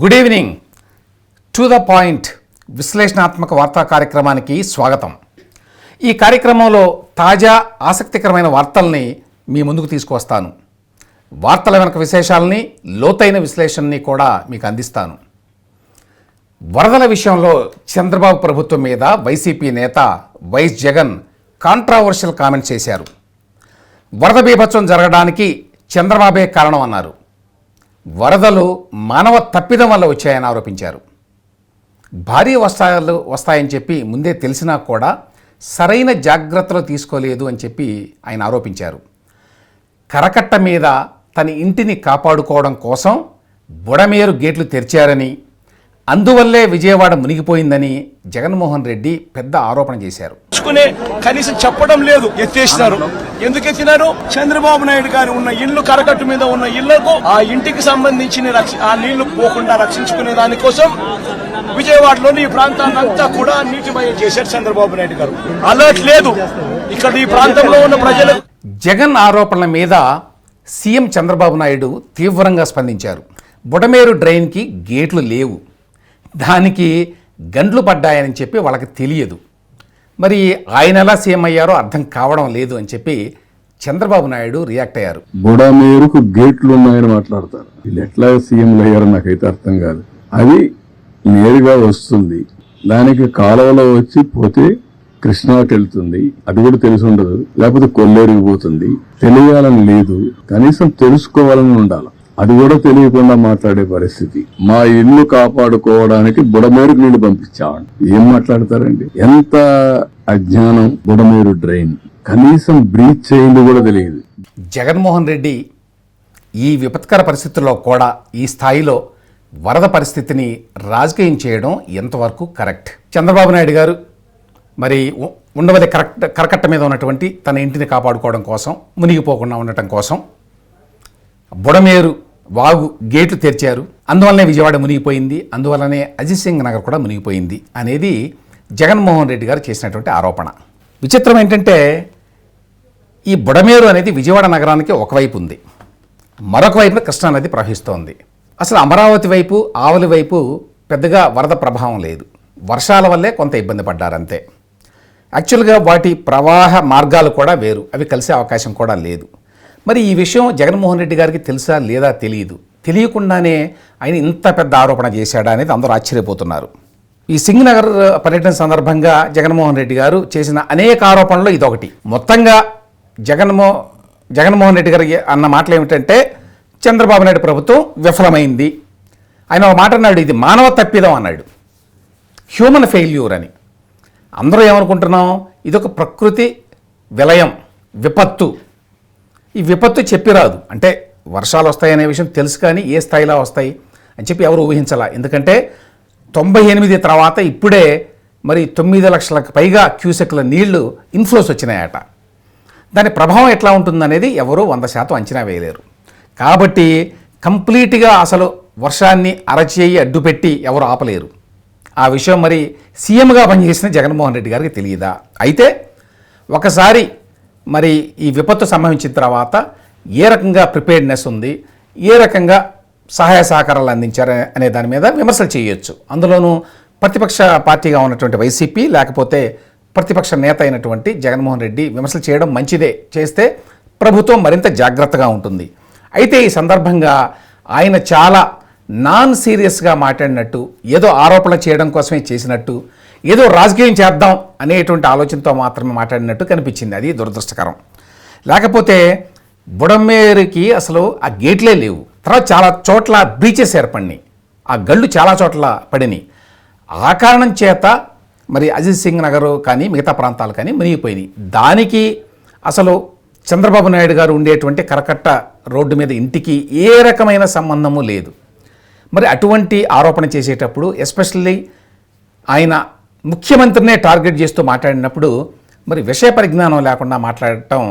Good evening. To the point విశ్లేషణాత్మక వార్తా కార్యక్రమానికి స్వాగతం. ఈ కార్యక్రమంలో తాజా ఆసక్తికరమైన వార్తల్ని మీ ముందుకు తీసుకువస్తాను. వార్తల వెనక విశేషాలని లోతైన విశ్లేషణని కూడా మీకు అందిస్తాను. వరదల విషయంలో చంద్రబాబు ప్రభుత్వం మీద వైసీపీ నేత వైఎస్ జగన్ కాంట్రావర్షియల్ కామెంట్ చేశారు. వరద బీభత్సం జరగడానికి చంద్రబాబే కారణం అన్నారు వరదలు మానవ తప్పిదం వల్ల వచ్చాయని ఆరోపించారు. భారీ వస్తాలు వస్తాయని చెప్పి ముందే తెలిసినా కూడా సరైన జాగ్రత్తలు తీసుకోలేదు అని చెప్పి ఆయన ఆరోపించారు. కరకట్ట మీద తన ఇంటిని కాపాడుకోవడం కోసం బుడమేరు గేట్లు తెరిచారని అందువల్లే విజయవాడ మునిగిపోయిందని జగన్మోహన్ రెడ్డి పెద్ద ఆరోపణ చేశారు. కనీసం చెప్పడం లేదు ఎత్తేసినారు. ఎందుకు ఎత్తినారు? చంద్రబాబు నాయుడు గారు ఉన్న ఇల్లు కరకట్టు మీద ఉన్న ఇళ్ళకు ఆ ఇంటికి సంబంధించిన ఆ నీళ్ళు పోకుండా రక్షించుకునే దానికోసం విజయవాడలోని ఈ ప్రాంతాన్ని అంతా కూడా నీటిమయం చేశారు చంద్రబాబు నాయుడు గారు. అలర్ట్ లేదు. ఇక్కడ ఈ ప్రాంతంలో ఉన్న ప్రజలకు జగన్ ఆరోపణల మీద సీఎం చంద్రబాబు నాయుడు తీవ్రంగా స్పందించారు. బుడమేరు డ్రైన్కి గేట్లు లేవు. దానికి గండ్లు పడ్డాయని చెప్పి వాళ్ళకి తెలియదు. మరి ఆయన ఎలా సీఎం అయ్యారో అర్థం కావడం లేదు అని చెప్పి చంద్రబాబు నాయుడు రియాక్ట్ అయ్యారు. బుడమేరుకు గేట్లు ఉన్నాయని మాట్లాడతారు. వీళ్ళు ఎట్లా సీఎంలు అయ్యారో నాకైతే అర్థం కాదు. అది నేరుగా వస్తుంది. దానికి కాలువలో వచ్చి పోతే కృష్ణాకి వెళ్తుంది. అది కూడా తెలిసి ఉండదు. లేకపోతే కొల్లేరుకి పోతుంది. తెలియాలని లేదు. కనీసం తెలుసుకోవాలని ఉండాలి. అది కూడా తెలియకుండా మాట్లాడే పరిస్థితి. మా ఇల్లు కాపాడుకోవడానికి బుడమేరుకు నీళ్ళు పంపించామండి ఏం మాట్లాడతారండి? ఎంత అజ్ఞానం బుడమేరు డ్రైన్. కనీసం బ్రీచ్ చేయండి కూడా తెలియదు. జగన్మోహన్ రెడ్డి ఈ విపత్కర పరిస్థితుల్లో కూడా ఈ స్థాయిలో వరద పరిస్థితిని రాజకీయం చేయడం ఎంతవరకు కరెక్ట్? చంద్రబాబు నాయుడు గారు మరి ఉ- ఉండవల్లి కరెక్ట్ కరకట్ట మీద ఉన్నటువంటి తన ఇంటిని కాపాడుకోవడం కోసం మునిగిపోకుండా ఉండటం కోసం బుడమేరు వాగు గేట్లు తెరిచారు. అందువల్లనే విజయవాడ మునిగిపోయింది. అందువల్లనే అజిత్ సింగ్ నగర్ కూడా మునిగిపోయింది అనేది జగన్మోహన్ రెడ్డి గారు చేసినటువంటి ఆరోపణ. విచిత్రం ఏంటంటే ఈ బుడమేరు అనేది విజయవాడ నగరానికి ఒకవైపు ఉంది. మరొక వైపున కృష్ణానది ప్రవహిస్తోంది. అసలు అమరావతి వైపు ఆవలి వైపు పెద్దగా వరద ప్రభావం లేదు. వర్షాల వల్లే కొంత ఇబ్బంది పడ్డారంతే. యాక్చువల్గా వాటి ప్రవాహ మార్గాలు కూడా వేరు. అవి కలిసే అవకాశం కూడా లేదు. మరి ఈ విషయం జగన్మోహన్ రెడ్డి గారికి తెలుసా లేదా తెలియదు. తెలియకుండానే ఆయన ఇంత పెద్ద ఆరోపణ చేశాడా అనేది అందరూ ఆశ్చర్యపోతున్నారు. ఈ సింగ్ నగర్ పర్యటన సందర్భంగా జగన్మోహన్ రెడ్డి గారు చేసిన అనేక ఆరోపణలు ఇదొకటి. మొత్తంగా జగన్మో జగన్మోహన్ రెడ్డి గారికి అన్న మాటలు ఏమిటంటే చంద్రబాబు నాయుడు ప్రభుత్వం విఫలమైంది. ఆయన ఒక మాట అన్నాడు ఇది మానవ తప్పిదం అన్నాడు. హ్యూమన్ ఫెయిల్యూర్ అని. అందరూ ఏమనుకుంటున్నాం? ఇదొక ప్రకృతి విలయం విపత్తు. ఈ విపత్తు చెప్పిరాదు. అంటే వర్షాలు వస్తాయనే విషయం తెలుసు కానీ ఏ స్థాయిలో వస్తాయి అని చెప్పి ఎవరు ఊహించాల. ఎందుకంటే తొంభై ఎనిమిది తర్వాత ఇప్పుడే మరి తొమ్మిది లక్షలకు పైగా క్యూసెక్ల నీళ్ళు ఇన్ఫ్లోస్ వచ్చినాయట. దాని ప్రభావం ఎట్లా ఉంటుందనేది ఎవరూ వంద శాతం అంచనా వేయలేరు. కాబట్టి కంప్లీట్గా అసలు వర్షాన్ని అరచేయి అడ్డుపెట్టి ఎవరు ఆపలేరు. ఆ విషయం మరి సీఎంగా పనిచేసిన జగన్మోహన్ రెడ్డి గారికి తెలియదా అయితే ఒకసారి మరి ఈ విపత్తు సంభవించిన తర్వాత ఏ రకంగా ప్రిపేర్డ్నెస్ ఉంది ఏ రకంగా సహాయ సహకారాలు అందించారు అనే దాని మీద విమర్శలు చేయొచ్చు. అందులోనూ ప్రతిపక్ష పార్టీగా ఉన్నటువంటి వైసీపీ లేకపోతే ప్రతిపక్ష నేత అయినటువంటి జగన్మోహన్ రెడ్డి విమర్శలు చేయడం మంచిదే. చేస్తే ప్రభుత్వం మరింత జాగ్రత్తగా ఉంటుంది. అయితే ఈ సందర్భంగా ఆయన చాలా నాన్ సీరియస్గా మాట్లాడినట్టు ఏదో ఆరోపణ చేయడం కోసమే చేసినట్టు ఏదో రాజకీయం చేద్దాం అనేటువంటి ఆలోచనతో మాత్రమే మాట్లాడినట్టు కనిపించింది. అది దురదృష్టకరం. లేకపోతే బుడమేరుకి అసలు ఆ గేట్లే లేవు. తర్వాత చాలా చోట్ల బ్రీచెస్ ఏర్పడినాయి. ఆ గళ్ళు చాలా చోట్ల పడినాయి. ఆ కారణం చేత మరి అజిత్ సింగ్ నగర్ కానీ మిగతా ప్రాంతాలు కానీ మునిగిపోయినాయి. దానికి అసలు చంద్రబాబు నాయుడు గారు ఉండేటువంటి కరకట్ట రోడ్డు మీద ఇంటికి ఏ రకమైన సంబంధము లేదు. మరి అటువంటి ఆరోపణ చేసేటప్పుడు ఎస్పెషల్లీ ఆయన ముఖ్యమంత్రినే టార్గెట్ చేస్తూ మాట్లాడినప్పుడు మరి విషయ పరిజ్ఞానం లేకుండా మాట్లాడటం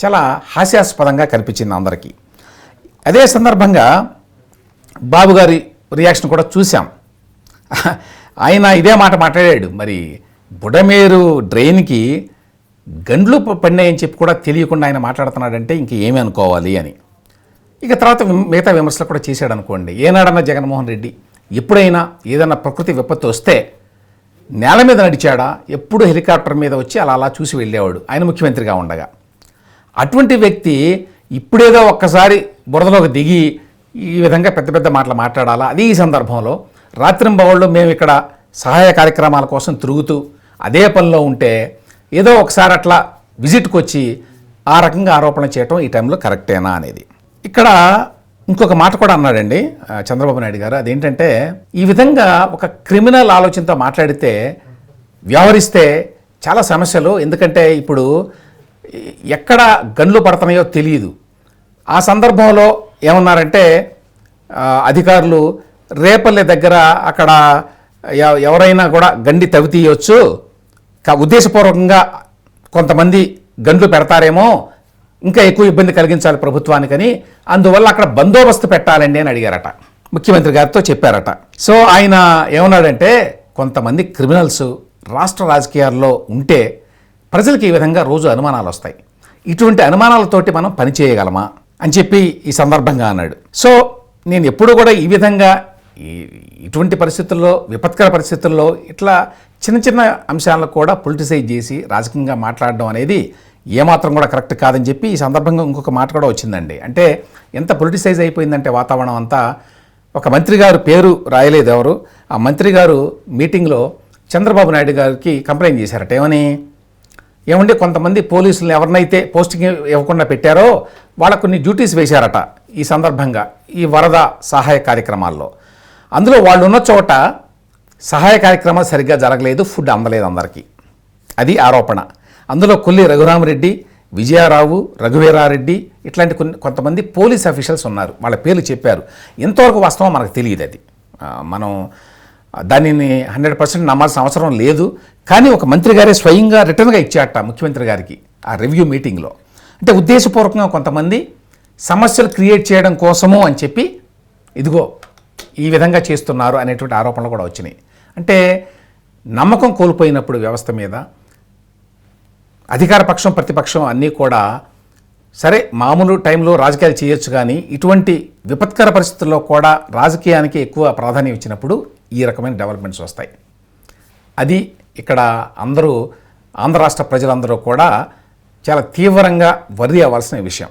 చాలా హాస్యాస్పదంగా కనిపించింది అందరికీ. అదే సందర్భంగా బాబు గారి రియాక్షన్ కూడా చూసాం ఆయన ఇదే మాట మాట్లాడాడు. మరి బుడమేరు డ్రైన్కి గండ్లు పడినాయని చెప్పి కూడా తెలియకుండా ఆయన మాట్లాడుతున్నాడంటే ఇంక ఏమి అనుకోవాలి అని. ఇక తర్వాత మిగతా విమర్శలు కూడా చేశాడు అనుకోండి ఏనాడన్నా జగన్మోహన్ రెడ్డి ఎప్పుడైనా ఏదైనా ప్రకృతి విపత్తు వస్తే నేల మీద నడిచాడా? ఎప్పుడు హెలికాప్టర్ మీద వచ్చి అలా అలా చూసి వెళ్ళేవాడు. ఆయన ముఖ్యమంత్రిగా ఉండగా. అటువంటి వ్యక్తి ఇప్పుడేదో ఒక్కసారి బురదలోకి దిగి ఈ విధంగా పెద్ద పెద్ద మాటలు మాట్లాడాలా? అది ఈ సందర్భంలో రాత్రింబవళ్ళు మేము ఇక్కడ సహాయ కార్యక్రమాల కోసం తిరుగుతూ అదే పనిలో ఉంటే ఏదో ఒకసారి అట్లా విజిట్కి వచ్చి ఆ రకంగా ఆరోపణ చేయటం ఈ టైంలో కరెక్టేనా అనేది. ఇక్కడ ఇంకొక మాట కూడా అన్నాడండి చంద్రబాబు నాయుడు గారు. అదేంటంటే ఈ విధంగా ఒక క్రిమినల్ ఆలోచనతో మాట్లాడితే వ్యవహరిస్తే చాలా సమస్యలు. ఎందుకంటే ఇప్పుడు ఎక్కడ గన్లు పడుతున్నాయో తెలియదు. ఆ సందర్భంలో ఏమన్నారంటే అధికారులు రేపల్లె దగ్గర అక్కడ ఎవరైనా కూడా గండి తవ్వి తీయవచ్చు ఉద్దేశపూర్వకంగా కొంతమంది గండ్లు పెడతారేమో ఇంకా ఎక్కువ ఇబ్బంది కలిగించాలి ప్రభుత్వానికని అందువల్ల అక్కడ బందోబస్తు పెట్టాలండి అని అడిగారట. ముఖ్యమంత్రి గారితో చెప్పారట. సో ఆయన ఏమన్నాడంటే కొంతమంది క్రిమినల్స్ రాష్ట్ర రాజకీయాల్లో ఉంటే ప్రజలకు ఈ విధంగా రోజు అనుమానాలు వస్తాయి. ఇటువంటి అనుమానాలతోటి మనం పని చేయగలమా అని చెప్పి ఈ సందర్భంగా అన్నాడు. సో నేను ఎప్పుడూ కూడా ఈ విధంగా ఈ ఇటువంటి పరిస్థితుల్లో విపత్కర పరిస్థితుల్లో ఇట్లా చిన్న చిన్న అంశాలను కూడా పొలిటిసైజ్ చేసి రాజకీయంగా మాట్లాడడం అనేది ఏమాత్రం కూడా కరెక్ట్ కాదని చెప్పి ఈ సందర్భంగా ఇంకొక మాట కూడా వచ్చిందండి. అంటే ఎంత పొలిటిసైజ్ అయిపోయిందంటే వాతావరణం అంతా. ఒక మంత్రి గారు పేరు రాయలేదు ఎవరు? ఆ మంత్రి గారు మీటింగ్లో చంద్రబాబు నాయుడు గారికి కంప్లైంట్ చేశారట. ఏమని? ఏమండి కొంతమంది పోలీసులు ఎవరినైతే పోస్టింగ్ ఇవ్వకుండా పెట్టారో వాళ్ళకు కొన్ని డ్యూటీస్ వేశారట ఈ సందర్భంగా ఈ వరద సహాయ కార్యక్రమాల్లో. అందులో వాళ్ళు ఉన్న చోట సహాయ కార్యక్రమాలు సరిగ్గా జరగలేదు ఫుడ్ అందలేదు అందరికీ. అది ఆరోపణ. అందులో కొల్లి రఘురామరెడ్డి విజయారావు రఘువీరారెడ్డి ఇట్లాంటి కొన్ని కొంతమంది పోలీస్ అఫీషియల్స్ ఉన్నారు. వాళ్ళ పేర్లు చెప్పారు. ఎంతవరకు వాస్తవం మనకు తెలియదు అది. మనం దానిని హండ్రెడ్ పర్సెంట్ నమ్మాల్సిన అవసరం లేదు. కానీ ఒక మంత్రి గారే స్వయంగా రిటర్న్గా ఇచ్చాట ముఖ్యమంత్రి గారికి ఆ రివ్యూ మీటింగ్లో. అంటే ఉద్దేశపూర్వకంగా కొంతమంది సమస్యలు క్రియేట్ చేయడం కోసము అని చెప్పి ఇదిగో ఈ విధంగా చేస్తున్నారు అనేటువంటి ఆరోపణలు కూడా వచ్చినాయి. అంటే నమ్మకం కోల్పోయినప్పుడు వ్యవస్థ మీద అధికార పక్షం ప్రతిపక్షం అన్నీ కూడా సరే మామూలు టైంలో రాజకీయాలు చేయొచ్చు కానీ ఇటువంటి విపత్కర పరిస్థితుల్లో కూడా రాజకీయానికి ఎక్కువ ప్రాధాన్యం ఇచ్చినప్పుడు ఈ రకమైన డెవలప్మెంట్స్ వస్తాయి. అది ఇక్కడ అందరూ ఆంధ్ర రాష్ట్ర ప్రజలందరూ కూడా చాలా తీవ్రంగా వరి అవ్వాల్సిన విషయం.